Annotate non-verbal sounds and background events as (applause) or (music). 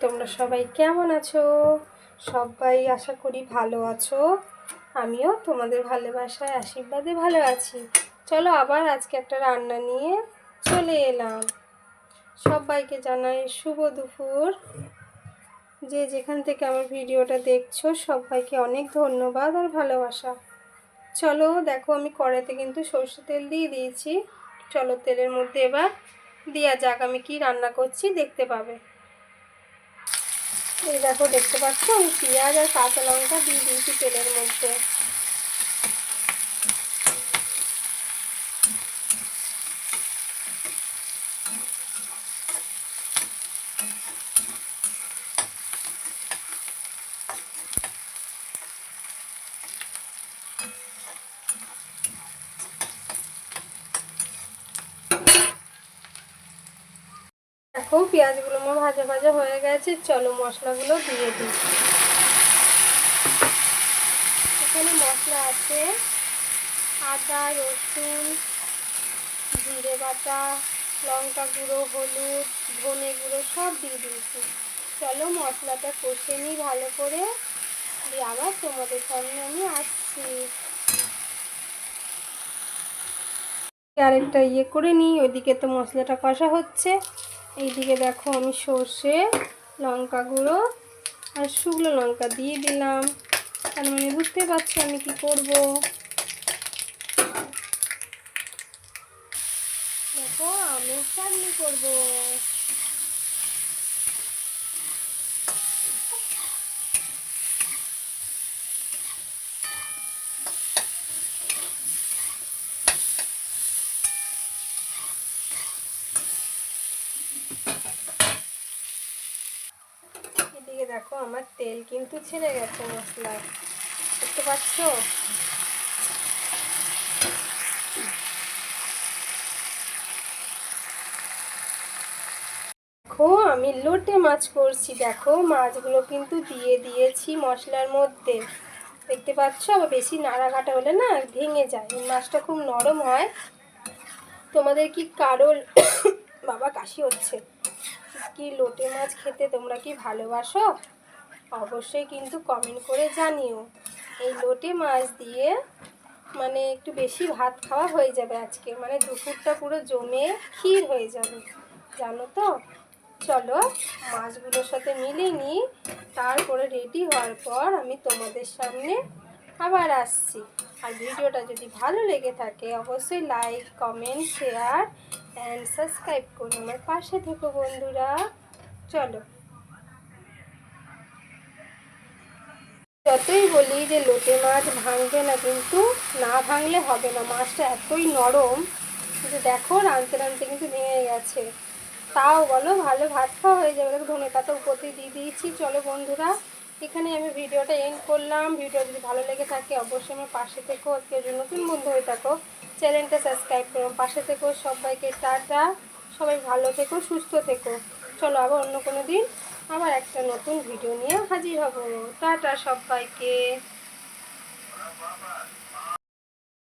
তোমরা সবাই কেমন আছো? সবাই আশা করি ভালো আছো। আমিও তোমাদের ভালোবাসায়, আশীর্বাদে ভালো আছি। চলো আবার আজকে একটা রান্না নিয়ে চলে এলাম। সবাইকে জানাই শুভ দুপুর। যে যেখান থেকে আমার ভিডিওটা দেখছ, সবাইকে অনেক ধন্যবাদ আর ভালোবাসা। চলো, দেখো আমি কড়াইতে কিন্তু সর্ষে তেল দিয়ে দিয়েছি। চলো, তেলের মধ্যে এবার দেওয়া যাক আমি কি রান্না করছি, দেখতে পাবে। এই দেখো দেখতে পাচ্ছ? আমি পেঁয়াজ আর কাঁচা লঙ্কা দিয়ে দিয়েছি তেলের মধ্যে। দেখো পেঁয়াজগুলো আমার ভাজা ভাজা হয়ে গেছে, চলো মশলাগুলো দিয়ে দিই। এখানে মশলা আছে আদা, রসুন, জিরে বাটা, লঙ্কা গুঁড়ো, হলুদ, ধনে গুঁড়ো সব দিয়ে দিয়েছি। চলো মশলাটা কষে নিই ভালো করে। দিয়ে আবার তোমাদের সামনে আমি আসছি। আরেকটা ইয়ে করে নিই, ওইদিকে তো মশলাটা কষা হচ্ছে। এইদিকে দেখো আমি সর্ষে লঙ্কা গুঁড়ো আর শুকনো লঙ্কা দিয়ে দিলাম। তার মানে বুঝতে পারছি আমি কি করব। দেখো আমি চাটনি করব। দেখো, আমার তেল কিন্তু ছেড়ে গেছে মশলায়। দেখতে পাচ্ছ? দেখো, আমি লোটে মাছ করছি। দেখো, মাছগুলো কিন্তু দিয়ে দিয়েছি মশলার মধ্যে। দেখতে পাচ্ছ? আবার বেশি নাড়াঘাটা হলে না ভেঙে যায়। এই মাছটা খুব নরম হয়। তোমাদের কি কারোর (coughs) বাবা কাশি হচ্ছে? কি লোটে মাছ খেতে তোমরা কি ভালোবাসো? অবশ্যই কিন্তু কমেন্ট করে জানিও। এই লোটে মাছ দিয়ে মানে একটু বেশি ভাত খাওয়া হয়ে যাবে আজকে। মানে দুপুরটা পুরো জমে ক্ষীর হয়ে যাবে। জানো তো? চলো মাছগুলোর সাথে মিলিয়ে নিই। তারপরে রেডি হওয়ার পর আমি তোমাদের সামনে আবার আসছি। আর ভিডিওটা যদি ভালো লেগে থাকে, অবশ্যই like comment share and subscribe করুন। আমার পাশে থেকো বন্ধুরা। চলো। যতই বলি যে লোটে মাছ ভাঙবে না, কিন্তু না ভাঙলে হবে না। মাছটা এতই নরম যে দেখো রাঁধতে রাঁধতে কিন্তু ভেঙে গেছে। তাও বলো ভালো ভাত খাওয়া হয়ে যাবে। ধনে পাতা উপরে দিয়ে দিয়েছি। চলো বন্ধুরা। এখানে আমি ভিডিওটা এন্ড করলাম। ভিডিও যদি ভালো লেগে থাকে, অবশ্যই আমার পাশে থেকো। কেউ যদি নতুন বন্ধু হয়ে থাকো, চ্যানেলটা সাবস্ক্রাইব করো। পাশে থেকেও সবাইকে টাটা। সবাই ভালো থেকো, সুস্থ থেকো। চলো আবার অন্য কোনো দিন আবার একটা নতুন ভিডিও নিয়ে হাজির হব। টাটা সবাইকে।